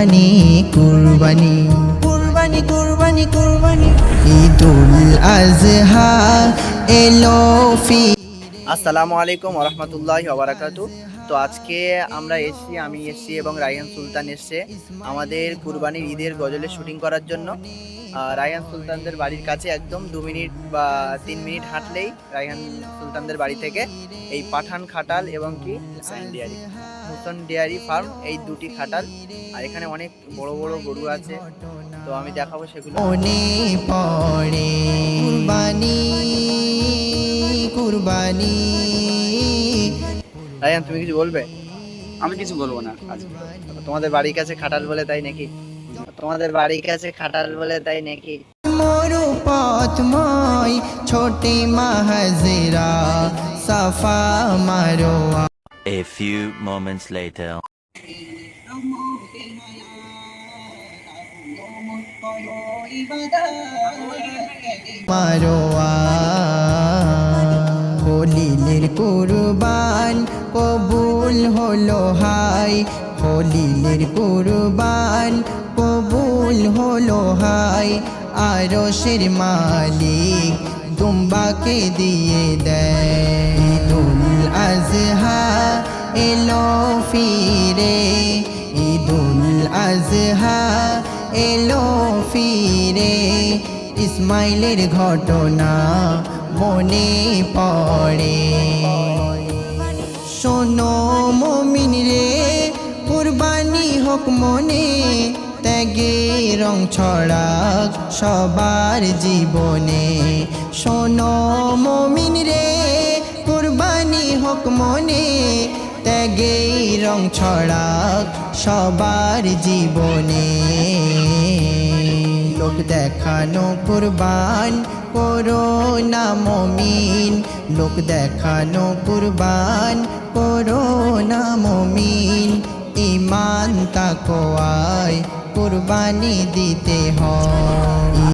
কুরবানি কুরবানি। কুরবানি কুরবানি কুরবানি। ঈদুল আজহা এলো ফি আসসালামু আলাইকুম ওরহমতুল্লাহ ওবরাকাতু তো আজকে আমরা এসছি আমি এসছি এবং রায়হান সুলতান এসছে আমাদের কুরবানির ঈদের গজলে শুটিং করার জন্য। রায়হান সুলতানদের বাড়ির কাছে একদম দু মিনিট বা তিন মিনিট হাঁটলেই রায়হান সুলতানদের বাড়ি থেকে এই পাঠান খাটাল এবং কি Hussain dairy. Hussain dairy farm এই দুটি খাটাল। আর এখানে অনেক বড় বড় গরু আছে তো আমি দেখাবো সেগুলো। পড়ে কুরবানি কুরবানি। রায়হান তুমি কিছু বলবে? আমি কিছু বলব না আজকে তোমাদের বাড়ির কাছে খাটাল বলে তাই নাকি? তোমাদের বাড়ির কাছে খাটাল বলে তাই নাকি? মোরু পথময় ছোটে মাহজরা সাফা Marwah. A few moments later. Marwah হলিলের কুরবান কবুল হলো হাই। হলিলের কুরবান কবুল হলো হাই, আরশের মালিক দুম্বাকে দিয়ে দেয়। ঈদুল আজহা এলো ফিরে, ঈদুল আজহা এলো ফিরে, ইসমাইলের ঘটনা মনে পড়ে। হোক মনে, ত্যাগে রং ছড়াক সবার জীবনে। শোনো মমিন রে, কুরবানি হোক মনে, ত্যাগে রং ছড়াক সবার জীবনে। লোক দেখানো কুরবান করো না মমিন, লোক দেখানো কুরবান করো না মমিন। তাকোয়ায় কুরবানি দিতে হয়।